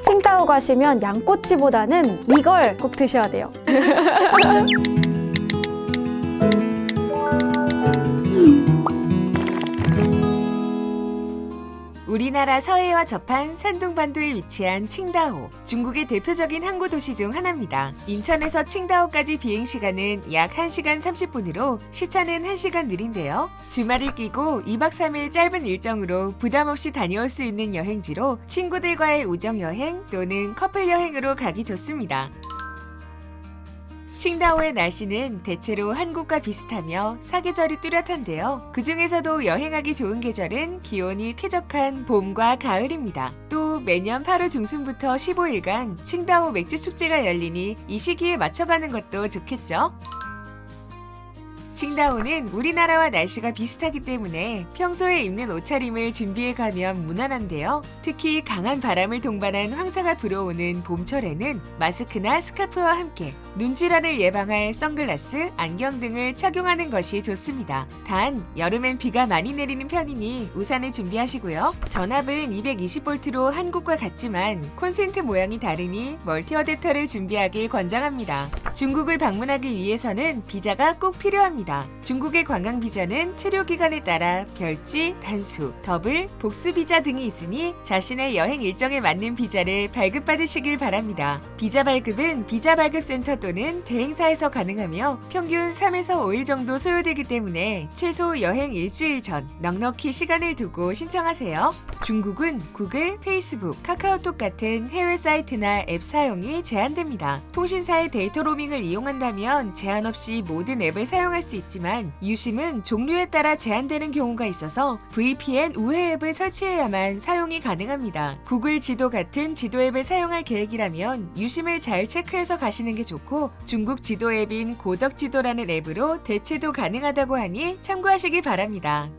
칭다오 가시면 양꼬치보다는 이걸 꼭 드셔야 돼요. 우리나라 서해와 접한 산둥반도에 위치한 칭다오. 중국의 대표적인 항구 도시 중 하나입니다. 인천에서 칭다오까지 비행 시간은 약 1시간 30분으로 시차는 1시간 느린데요. 주말을 끼고 2박 3일 짧은 일정으로 부담 없이 다녀올 수 있는 여행지로 친구들과의 우정 여행 또는 커플 여행으로 가기 좋습니다. 칭다오의 날씨는 대체로 한국과 비슷하며 사계절이 뚜렷한데요. 그 중에서도 여행하기 좋은 계절은 기온이 쾌적한 봄과 가을입니다. 또 매년 8월 중순부터 15일간 칭다오 맥주 축제가 열리니 이 시기에 맞춰가는 것도 좋겠죠. 칭다오는 우리나라와 날씨가 비슷하기 때문에 평소에 입는 옷차림을 준비해 가면 무난한데요. 특히 강한 바람을 동반한 황사가 불어오는 봄철에는 마스크나 스카프와 함께 눈질환을 예방할 선글라스, 안경 등을 착용하는 것이 좋습니다. 단 여름엔 비가 많이 내리는 편이니 우산을 준비하시고요. 전압은 220V로 한국과 같지만 콘센트 모양이 다르니 멀티 어댑터를 준비하길 권장합니다. 중국을 방문하기 위해서는 비자가 꼭 필요합니다. 중국의 관광 비자는 체류 기간에 따라 별지, 단수, 더블, 복수 비자 등이 있으니 자신의 여행 일정에 맞는 비자를 발급받으시길 바랍니다. 비자 발급은 비자 발급 센터 또는 대행사에서 가능하며 평균 3에서 5일 정도 소요되기 때문에 최소 여행 일주일 전 넉넉히 시간을 두고 신청하세요. 중국은 구글, 페이스북, 카카오톡 같은 해외 사이트나 앱 사용이 제한됩니다. 통신사의 데이터 로밍을 이용한다면 제한 없이 모든 앱을 사용할 수 있지만 유심은 종류에 따라 제한되는 경우가 있어서 VPN 우회 앱을 설치해야만 사용이 가능합니다. 구글 지도 같은 지도 앱을 사용할 계획이라면 유심을 잘 체크해서 가시는 게 좋고 중국 지도 앱인 고덕 지도라는 앱으로 대체도 가능하다고 하니 참고하시기 바랍니다.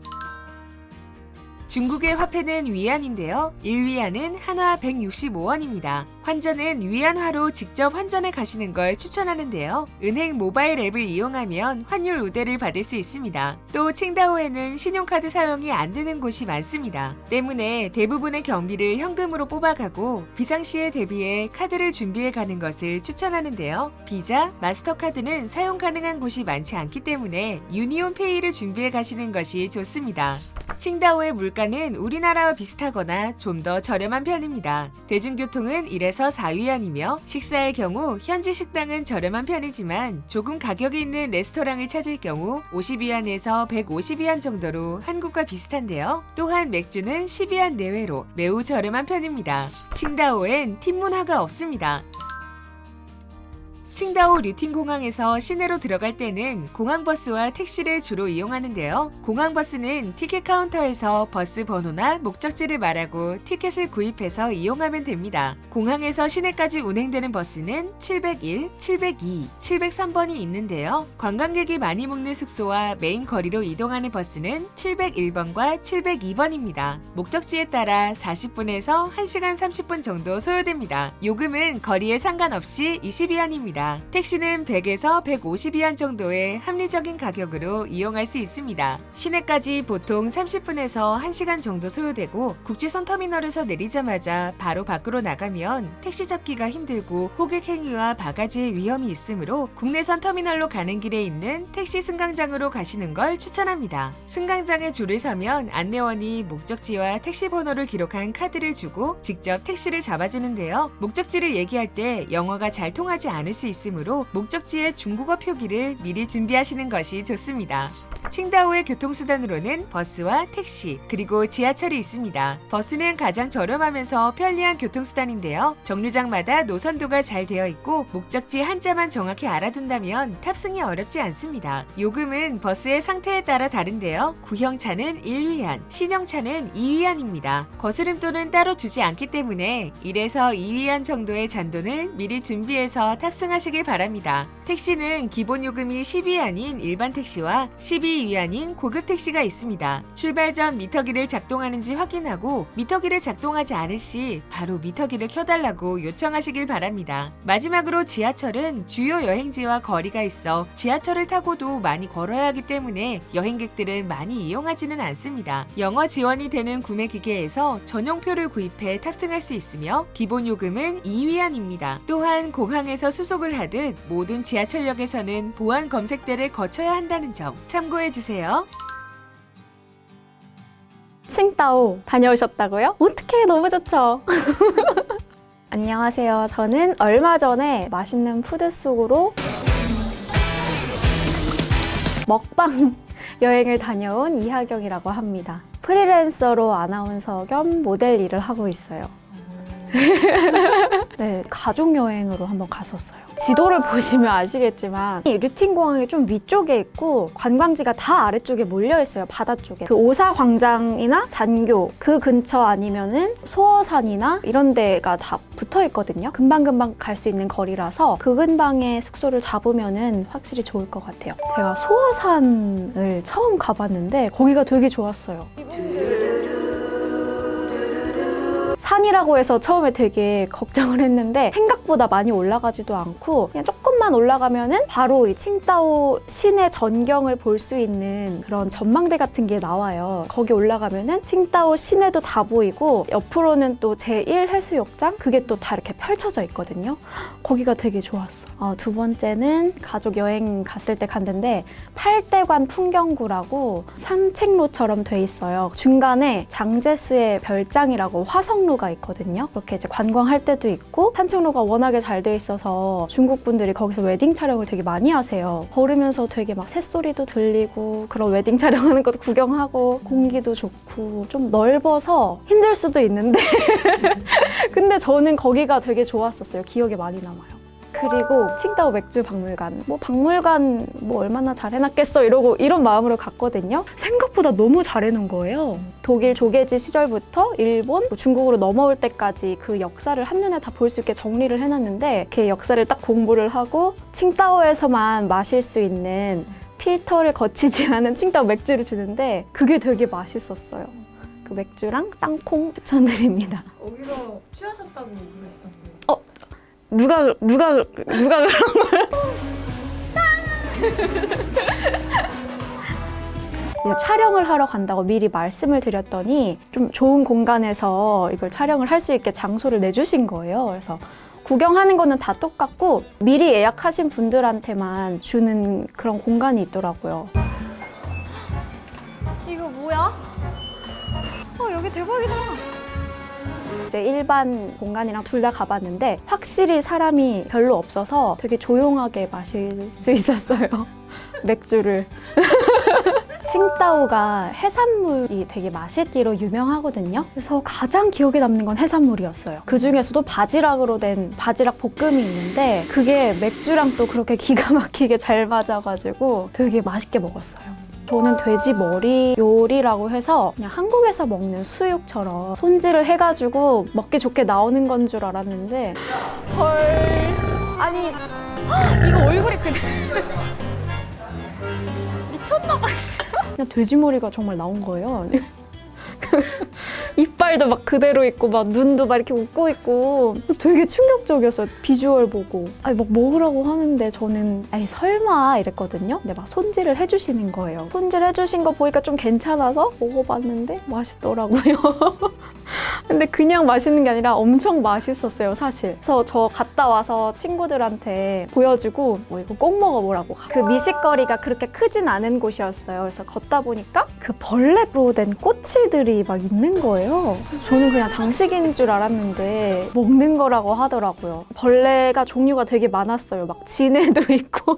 중국의 화폐는 위안인데요. 1위안은 한화 165원입니다. 환전은 위안화로 직접 환전에 가시는 걸 추천하는데요. 은행 모바일 앱을 이용하면 환율 우대를 받을 수 있습니다. 또 칭다오에는 신용카드 사용이 안 되는 곳이 많습니다. 때문에 대부분의 경비를 현금으로 뽑아가고 비상시에 대비해 카드를 준비해 가는 것을 추천하는데요. 비자, 마스터카드는 사용 가능한 곳이 많지 않기 때문에 유니온페이를 준비해 가시는 것이 좋습니다. 칭다오의 물가는 우리나라와 비슷하거나 좀 더 저렴한 편입니다. 대중교통은 1에서 4위 안이며 식사의 경우 현지 식당은 저렴한 편이지만 조금 가격이 있는 레스토랑을 찾을 경우 50위안에서 150위안 정도로 한국과 비슷한데요. 또한 맥주는 10위안 내외로 매우 저렴한 편입니다. 칭다오엔 팀 문화가 없습니다. 칭다오 류팅 공항에서 시내로 들어갈 때는 공항버스와 택시를 주로 이용하는데요. 공항버스는 티켓 카운터에서 버스 번호나 목적지를 말하고 티켓을 구입해서 이용하면 됩니다. 공항에서 시내까지 운행되는 버스는 701, 702, 703번이 있는데요. 관광객이 많이 묵는 숙소와 메인 거리로 이동하는 버스는 701번과 702번입니다. 목적지에 따라 40분에서 1시간 30분 정도 소요됩니다. 요금은 거리에 상관없이 20위안입 니다. 택시는 100에서 150위안 정도의 합리적인 가격으로 이용할 수 있습니다. 시내까지 보통 30분에서 1시간 정도 소요되고 국제선 터미널에서 내리자마자 바로 밖으로 나가면 택시 잡기가 힘들고 호객 행위와 바가지의 위험이 있으므로 국내선 터미널로 가는 길에 있는 택시 승강장으로 가시는 걸 추천합니다. 승강장에 줄을 서면 안내원이 목적지와 택시 번호를 기록한 카드를 주고 직접 택시를 잡아주는데요. 목적지를 얘기할 때 영어가 잘 통하지 않을 수 있으므로 목적지의 중국어 표기를 미리 준비하시는 것이 좋습니다. 칭다오의 교통수단으로는 버스와 택시, 그리고 지하철이 있습니다. 버스는 가장 저렴하면서 편리한 교통수단인데요. 정류장마다 노선도가 잘 되어 있고 목적지 한자만 정확히 알아둔다면 탑승이 어렵지 않습니다. 요금은 버스의 상태에 따라 다른데요. 구형차는 1위안, 신형차는 2위안입니다. 거스름돈은 따로 주지 않기 때문에 1에서 2위안 정도의 잔돈을 미리 준비해서 탑승하시면 요청하시길 바랍니다. 택시는 기본 요금이 10위안인 일반 택시와 12위안인 고급 택시가 있습니다. 출발 전 미터기를 작동하는지 확인하고 미터기를 작동하지 않을 시 바로 미터기를 켜달라고 요청하시길 바랍니다. 마지막으로 지하철은 주요 여행지와 거리가 있어 지하철을 타고도 많이 걸어야 하기 때문에 여행객들은 많이 이용하지는 않습니다. 영어 지원이 되는 구매 기계에서 전용표를 구입해 탑승할 수 있으며 기본 요금은 2위안입니다. 또한 공항에서 수속을 하듯 모든 지하철역에서는 보안 검색대를 거쳐야 한다는 점 참고해 주세요. 칭따오 다녀오셨다고요? 어떻게 너무 좋죠. 안녕하세요. 저는 얼마 전에 맛있는 푸드 속으로 먹방 여행을 다녀온 이하경이라고 합니다. 프리랜서로 아나운서 겸 모델 일을 하고 있어요. 네, 가족 여행으로 한번 갔었어요. 지도를 보시면 아시겠지만 이 류틴 공항이 좀 위쪽에 있고 관광지가 다 아래쪽에 몰려 있어요. 바다 쪽에. 그 오사 광장이나 잔교 그 근처 아니면은 소어산이나 이런 데가 다 붙어 있거든요. 금방금방 갈 수 있는 거리라서 그 근방에 숙소를 잡으면은 확실히 좋을 것 같아요. 제가 소어산을 처음 가봤는데 거기가 되게 좋았어요. 산이라고 해서 처음에 되게 걱정을 했는데 생각보다 많이 올라가지도 않고 그냥 조금만 올라가면은 바로 이 칭따오 시내 전경을 볼 수 있는 그런 전망대 같은 게 나와요. 거기 올라가면은 칭따오 시내도 다 보이고 옆으로는 또 제1 해수욕장 그게 또 다 이렇게 펼쳐져 있거든요. 거기가 되게 좋았어. 어, 두 번째는 가족 여행 갔을 때 갔는데 팔대관 풍경구라고 산책로처럼 돼 있어요. 중간에 장제스의 별장이라고 화성로 가 있거든요. 그렇게 이제 관광할 때도 있고 산책로가 워낙에 잘 돼 있어서 중국 분들이 거기서 웨딩 촬영을 되게 많이 하세요. 걸으면서 되게 막 새소리도 들리고 그런 웨딩 촬영하는 것도 구경하고 공기도 좋고 좀 넓어서 힘들 수도 있는데 근데 저는 거기가 되게 좋았었어요. 기억에 많이 남아요. 그리고 칭따오 맥주 박물관. 뭐 박물관 뭐 얼마나 잘 해놨겠어 이러고 이런 마음으로 갔거든요. 생각보다 너무 잘 해놓은 거예요. 독일 조계지 시절부터 일본, 뭐 중국으로 넘어올 때까지 그 역사를 한눈에 다 볼 수 있게 정리를 해놨는데 이렇게 역사를 딱 공부를 하고 칭따오에서만 마실 수 있는 필터를 거치지 않은 칭따오 맥주를 주는데 그게 되게 맛있었어요. 그 맥주랑 땅콩 추천드립니다. 거기서 취하셨다고 그러시던데. 누가 누가 누가 그런 걸? 이제 촬영을 하러 간다고 미리 말씀을 드렸더니 좀 좋은 공간에서 이걸 촬영을 할 수 있게 장소를 내주신 거예요. 그래서 구경하는 거는 다 똑같고 미리 예약하신 분들한테만 주는 그런 공간이 있더라고요. 이거 뭐야? 어 여기 대박이다. 이제 일반 공간이랑 둘 다 가봤는데 확실히 사람이 별로 없어서 되게 조용하게 마실 수 있었어요. 맥주를. 칭따오가 해산물이 되게 맛있기로 유명하거든요. 그래서 가장 기억에 남는 건 해산물이었어요. 그 중에서도 바지락으로 된 바지락 볶음이 있는데 그게 맥주랑 또 그렇게 기가 막히게 잘 맞아가지고 되게 맛있게 먹었어요. 저는 돼지 머리 요리라고 해서 그냥 한국에서 먹는 수육처럼 손질을 해가지고 먹기 좋게 나오는 건 줄 알았는데. 헐. 아니 헉, 이거 얼굴이 그대로 미쳤나봐 진짜 그냥 돼지 머리가 정말 나온 거예요 이빨도 막 그대로 있고 막 눈도 막 이렇게 웃고 있고. 되게 충격적이었어요 비주얼 보고. 아니 막 먹으라고 하는데 저는 아니 설마 이랬거든요. 근데 막 손질을 해주시는 거예요. 손질 해주신 거 보니까 좀 괜찮아서 먹어봤는데 맛있더라고요 근데 그냥 맛있는 게 아니라 엄청 맛있었어요 사실. 그래서 저 갔다 와서 친구들한테 보여주고 뭐 이거 꼭 먹어보라고 그 미식거리가 그렇게 크진 않은 곳이었어요. 그래서 걷다 보니까 그 벌레로 된 꼬치들이 막 있는 거예요. 그래서 저는 그냥 장식인 줄 알았는데 먹는 거라고 하더라고요. 벌레가 종류가 되게 많았어요. 막 진해도 있고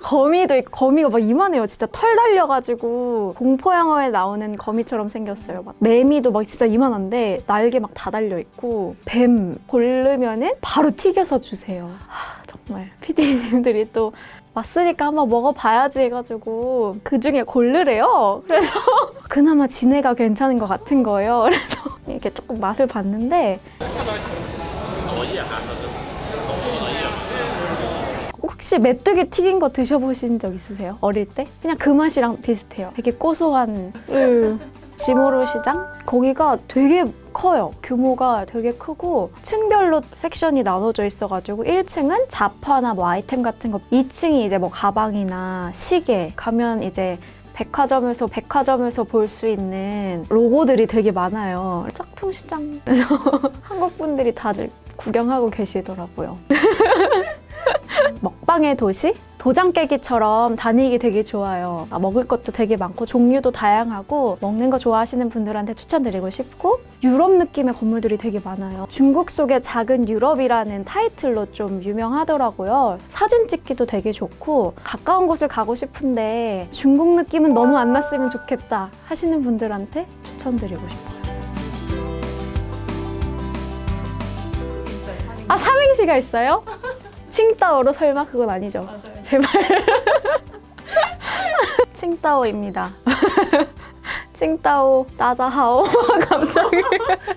거미도 거미가 막 이만해요. 진짜 털 달려가지고 공포 영화에 나오는 거미처럼 생겼어요. 막 매미도 막 진짜 이만한데 날개 막 다 달려 있고 뱀 고르면은 바로 튀겨서 주세요. 하, 정말 PD님들이 또 왔으니까 한번 먹어봐야지 해가지고 그 중에 고르래요. 그래서 그나마 진해가 괜찮은 것 같은 거예요. 그래서 이렇게 조금 맛을 봤는데 혹시 메뚜기 튀긴 거 드셔보신 적 있으세요? 어릴 때? 그냥 그 맛이랑 비슷해요. 되게 고소한 음. 지모로 시장? 거기가 되게 커요. 규모가 되게 크고 층별로 섹션이 나눠져 있어가지고 1층은 잡화나 뭐 아이템 같은 거 2층이 이제 뭐 가방이나 시계 가면 이제 백화점에서 백화점에서 볼 수 있는 로고들이 되게 많아요. 짝퉁 시장. 그래서 한국 분들이 다들 구경하고 계시더라고요. 먹방의 도시? 도장 깨기처럼 다니기 되게 좋아요. 아, 먹을 것도 되게 많고 종류도 다양하고 먹는 거 좋아하시는 분들한테 추천드리고 싶고 유럽 느낌의 건물들이 되게 많아요. 중국 속의 작은 유럽이라는 타이틀로 좀 유명하더라고요. 사진 찍기도 되게 좋고 가까운 곳을 가고 싶은데 중국 느낌은 너무 안 났으면 좋겠다 하시는 분들한테 추천드리고 싶어요. 아 삼행시가 있어요? 칭따오로 설마? 그건 아니죠? 제발. 칭따오입니다. 칭따오 따자하오. 갑자기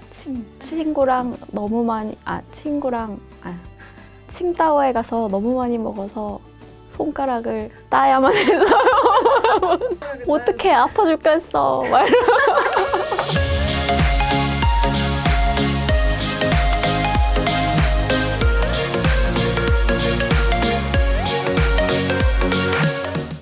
친, 친구랑 너무 많이 아 친구랑 아 칭따오에 가서 너무 많이 먹어서 손가락을 따야만 해서. 어떻게 아파 죽겠어. 막 이러고